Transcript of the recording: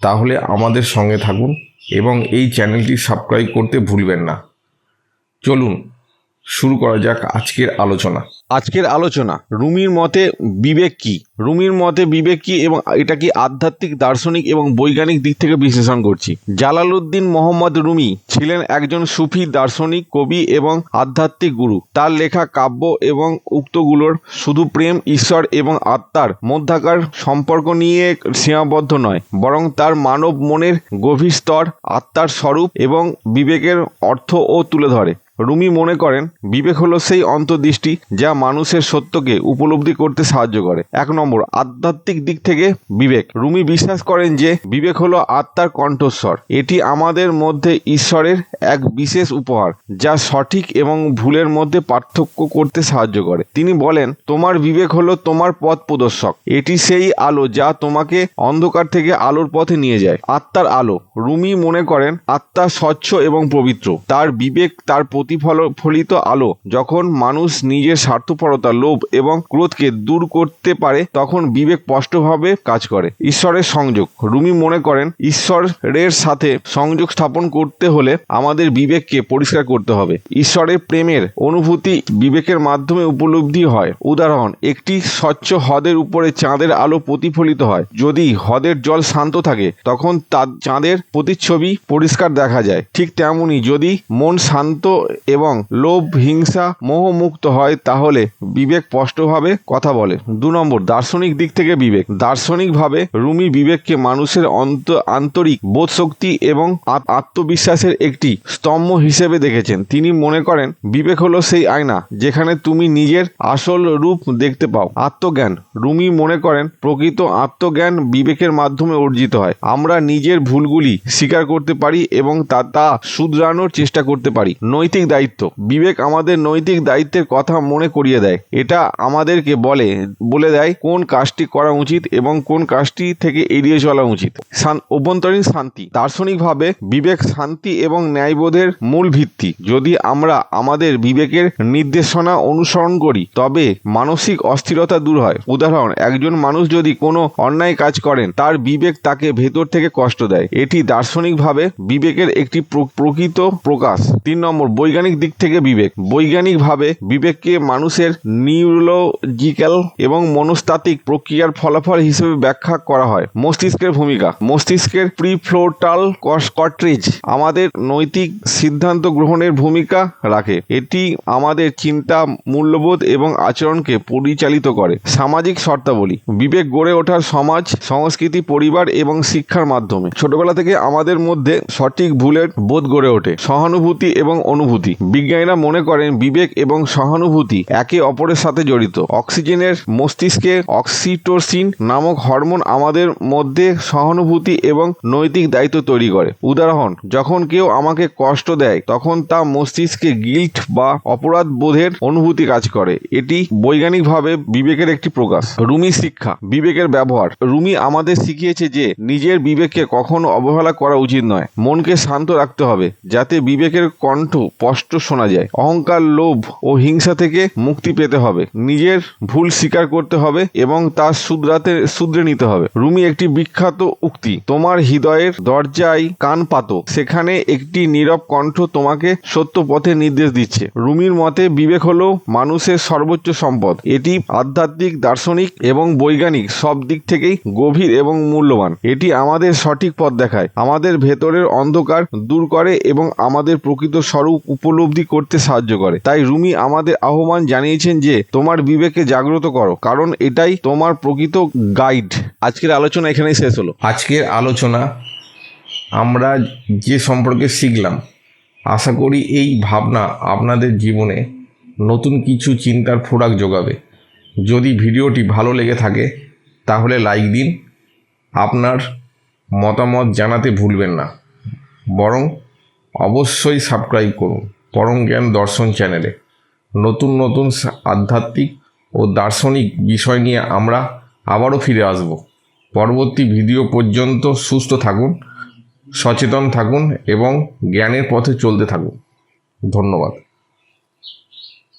তাহলে আমাদের সঙ্গে থাকুন এবং এই চ্যানেলটি সাবস্ক্রাইব করতে ভুলবেন না। চলুন, শুরু করা যাক আজকের আলোচনা। আজকের আলোচনা, রুমির মতে বিবেক কি? রুমির মতে বিবেক কি এবং এটা কি আধ্যাত্মিক, দার্শনিক এবং বৈজ্ঞানিক দিক থেকে বিশ্লেষণ করছি? জালালউদ্দিন মোহাম্মদ রুমি ছিলেন একজন সুফি, দার্শনিক, কবি এবং আধ্যাত্মিক গুরু। তার লেখা কাব্য এবং উক্তগুলোর শুধু প্রেম, ঈশ্বর এবং আত্মার মধ্যাকার সম্পর্ক নিয়ে সীমাবদ্ধ নয়, বরং তার মানব মনের গভীর স্তর, আত্মার স্বরূপ এবং বিবেকের অর্থও তুলে ধরে। রুমি মনে করেন, বিবেক হলো সেই অন্তর্দৃষ্টি যা মানুষের সত্যকে উপলব্ধি করতে সাহায্য করে। এক নম্বর, আধ্যাত্মিক দিক থেকে বিবেক। রুমি বিশ্বাস করেন যে বিবেক হলো আত্মার কণ্ঠস্বর। এটি আমাদের মধ্যে ঈশ্বরের এক বিশেষ উপহার, যা সঠিক এবং ভুলের মধ্যে পার্থক্য করতে সাহায্য করে। তিনি বলেন, তোমার বিবেক হলো তোমার পথ প্রদর্শক। এটি সেই আলো যা তোমাকে অন্ধকার থেকে আলোর পথে নিয়ে যায়। আত্মার আলো। রুমি মনে করেন, আত্মা স্বচ্ছ এবং পবিত্র। তার বিবেক তার প্রতিফলিত আলো। যখন মানুষ নিজের স্বার্থপরতা, লোভ এবং ক্রোধকে দূর করতে পারে, তখন বিবেক স্পষ্টভাবে কাজ করে। ঈশ্বরের সংযোগ। রুমি মনে করেন, ঈশ্বরের সাথে সংযোগ স্থাপন করতে হলে আমাদের বিবেককে পরিষ্কার করতে হবে। ঈশ্বরের প্রেমের অনুভূতি বিবেকের মাধ্যমে উপলব্ধি হয়। উদাহরণ, একটি স্বচ্ছ হ্রদের উপরে চাঁদের আলো প্রতিফলিত হয়। যদি হ্রদের জল শান্ত থাকে, তখন তা চাঁদের প্রতিচ্ছবি পরিষ্কার দেখা যায়। ঠিক তেমনি যদি মন শান্ত এবং লোভ, হিংসা, মোহমুক্ত হয়, তাহলে বিবেক স্পষ্টভাবে কথা বলে। দু নম্বর, দার্শনিক দিক থেকে বিবেক। দার্শনিকভাবে রুমি বিবেককে মানুষের অন্ত, আন্তরিক বোধশক্তি এবং আত- আত্মবিশ্বাসের একটি স্তম্ভ হিসেবে দেখেছেন। তিনি মনে করেন, বিবেক হলো সেই আয়না যেখানে তুমি নিজের আসল রূপ দেখতে পাও। আত্মজ্ঞান। রুমি মনে করেন, প্রকৃত আত্মজ্ঞান বিবেকের মাধ্যমে অর্জিত হয়। আমরা নিজের ভুলগুলি স্বীকার করতে পারি এবং তা তা শুধরানোর চেষ্টা করতে পারি। নৈতিক দায়িত্ব। বিবেক আমাদের নৈতিক দায়িত্বের কথা মনে করিয়ে দেয়। এটা আমাদেরকে বলে বলে দেয় কোন কাজটি করা উচিত এবং কোন কাজটি থেকে এড়িয়ে চলা উচিত। অভ্যন্তরীণ শান্তি। দার্শনিকভাবে বিবেক শান্তি এবং ন্যায়বোধের মূল ভিত্তি। যদি আমরা আমাদের বিবেকের নির্দেশনা অনুসরণ করি, তবে মানসিক অস্থিরতা দূর হয়। উদাহরণ, একজন মানুষ যদি কোনো অন্যায় কাজ করেন, তার বিবেক তাকে ভেতর থেকে কষ্ট দেয়। এটি দার্শনিকভাবে বিবেকের একটি প্র- প্রকৃত প্রকাশ। তিন নম্বর, বৈজ্ঞানিক দিক থেকে বিবেক। বৈজ্ঞানিকভাবে বিবেককে মানুষের নিউরোলজিক্যাল এবং মনস্তাত্ত্বিক প্রক্রিয়ার ফলাফল হিসেবে ব্যাখ্যা করা হয়। মস্তিষ্কের ভূমিকা। মস্তিষ্কের প্রিফ্লোটাল কর্ট্রেজ আমাদের নৈতিক সিদ্ধান্ত গ্রহণের ভূমিকা রাখে। এটি আমাদের চিন্তা, মূল্যবোধ এবং আচরণকে পরিচালিত করে। সামাজিক শর্তাবলী। বিবেক গড়ে ওঠার সমাজ, সংস্কৃতি, পরিবার এবং শিক্ষার মাধ্যমে। ছোটবেলা থেকে আমাদের মধ্যে সঠিক ভুলের বোধ গড়ে ওঠে। সহানুভূতি এবং অনুভূতি। বিজ্ঞানীরা মনে করেন বিবেক এবং সহানুভূতি একে অপরের সাথে জড়িত। অক্সিজেনের মস্তিষ্কে অক্সিটোসিন নামক হরমোন আমাদের মধ্যে সহানুভূতি এবং নৈতিক দায়িত্ব তৈরি করে। উদাহরণ, যখন কেউ আমাকে কষ্ট দেয়, তখন তা মস্তিষ্কে গিল্ট বা অপরাধ বোধের অনুভূতি কাজ করে। এটি বৈজ্ঞানিকভাবে বিবেকের একটি প্রকাশ। রুমি শিক্ষা, বিবেকের ব্যবহার। রুমি আমাদের শিখিয়েছে যে নিজের বিবেককে কখনো অবহেলা করা উচিত নয়। মনকে শান্ত রাখতে হবে, যাতে বিবেকের কণ্ঠ স্পষ্ট শোনা যায়। অহংকার, লোভ ও হিংসা থেকে মুক্তি পেতে হবে। নিজের ভুল স্বীকার করতে হবে এবং তার শুধরাতে শুধরে নিতে হবে। রুমি একটি বিখ্যাত উক্তি, তোমার হৃদয়ের দরজায় কান পাতো। সেখানে একটি নীরব কণ্ঠ তোমাকে সত্য পথে নির্দেশ দিচ্ছে। রুমির মতে, বিবেক হলো মানুষের সর্বোচ্চ সম্পদ। এটি আধ্যাত্মিক, দার্শনিক এবং বৈজ্ঞানিক সব দিক থেকেই গভীর এবং মূল্যবান। এটি আমাদের সঠিক পথ দেখায়। আমাদের ভেতরের অন্ধকার দূর করে এবং আমাদের প্রকৃত স্বরূপ উপলব্ধি করতে সাহায্য করে। তাই রুমি আমাদের আহ্বান জানিয়েছেন যে, তোমার বিবেককে জাগ্রত করো, কারণ এটাই তোমার প্রকৃত গাইড আজকের আলোচনা এখানেই শেষ হলো। আজকের আলোচনা আমরা যে সম্পর্কে শিখলাম, আশা করি এই ভাবনা আপনাদের জীবনে নতুন কিছু চিন্তার ফোরাক যোগাবে। যদি ভিডিওটি ভালো লেগে থাকে, তাহলে লাইক দিন। আপনার মতামত জানাতে ভুলবেন না। বরং অবশ্যই সাবস্ক্রাইব করুন। পরম জ্ঞান দর্শন চ্যানেলে নতুন নতুন আধ্যাত্মিক ও দার্শনিক বিষয় নিয়ে আমরা আবারও ফিরে আসব। পরবর্তী ভিডিও পর্যন্ত সুস্থ থাকুন, সচেতন থাকুন এবং জ্ঞানের পথে চলতে থাকুন। ধন্যবাদ।